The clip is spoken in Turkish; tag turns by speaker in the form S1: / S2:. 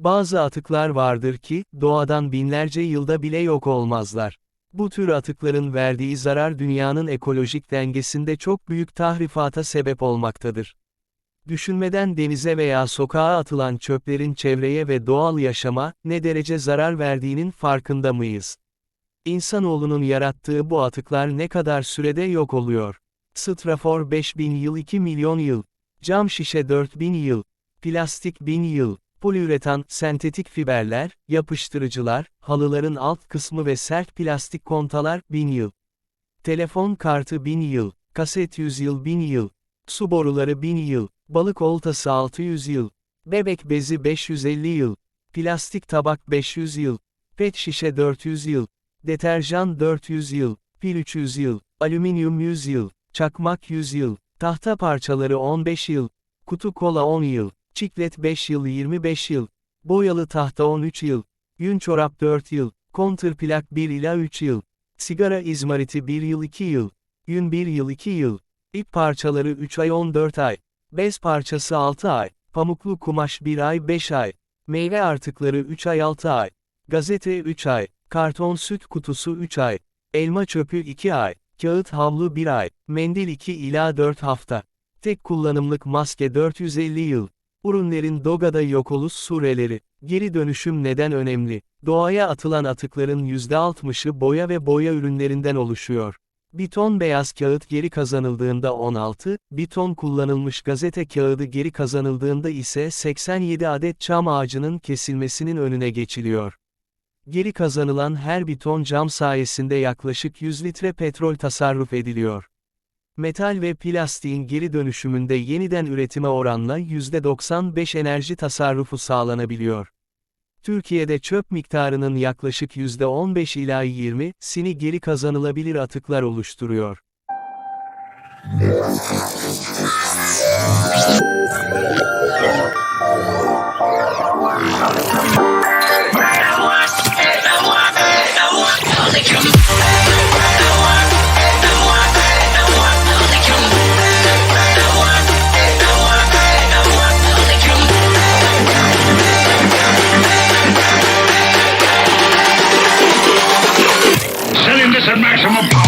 S1: Bazı atıklar vardır ki, doğadan binlerce yılda bile yok olmazlar. Bu tür atıkların verdiği zarar dünyanın ekolojik dengesinde çok büyük tahrifata sebep olmaktadır. Düşünmeden denize veya sokağa atılan çöplerin çevreye ve doğal yaşama ne derece zarar verdiğinin farkında mıyız? İnsanoğlunun yarattığı bu atıklar ne kadar sürede yok oluyor? Strafor 5000 yıl 2 milyon yıl, cam şişe 4000 yıl, plastik 1000 yıl, poliüretan, sentetik fiberler, yapıştırıcılar, halıların alt kısmı ve sert plastik kontalar 1000 yıl. Telefon kartı 1000 yıl, kaset 100 yıl 1000 yıl, su boruları 1000 yıl, balık oltası 600 yıl, bebek bezi 550 yıl, plastik tabak 500 yıl, pet şişe 400 yıl, deterjan 400 yıl, pil 300 yıl, alüminyum 100 yıl, çakmak 100 yıl, tahta parçaları 15 yıl, kutu kola 10 yıl, çiklet 5 yıl 25 yıl, boyalı tahta 13 yıl, yün çorap 4 yıl, kontrplak 1 ila 3 yıl, sigara izmariti 1 yıl 2 yıl, yün 1 yıl 2 yıl, ip parçaları 3 ay 14 ay, bez parçası 6 ay, pamuklu kumaş 1 ay 5 ay, meyve artıkları 3 ay 6 ay, gazete 3 ay, karton süt kutusu 3 ay, elma çöpü 2 ay, kağıt havlu 1 ay, mendil 2 ila 4 hafta, tek kullanımlık maske 450 yıl, ürünlerin Doga'da yok oluş sureleri, geri dönüşüm neden önemli, doğaya atılan atıkların %60'ı boya ve boya ürünlerinden oluşuyor. Bir ton beyaz kağıt geri kazanıldığında 16, bir ton kullanılmış gazete kağıdı geri kazanıldığında ise 87 adet çam ağacının kesilmesinin önüne geçiliyor. Geri kazanılan her bir ton cam sayesinde yaklaşık 100 litre petrol tasarruf ediliyor. Metal ve plastiğin geri dönüşümünde yeniden üretime oranla %95 enerji tasarrufu sağlanabiliyor. Türkiye'de çöp miktarının yaklaşık %15 ila 20, sini geri kazanılabilir atıklar oluşturuyor. the maximum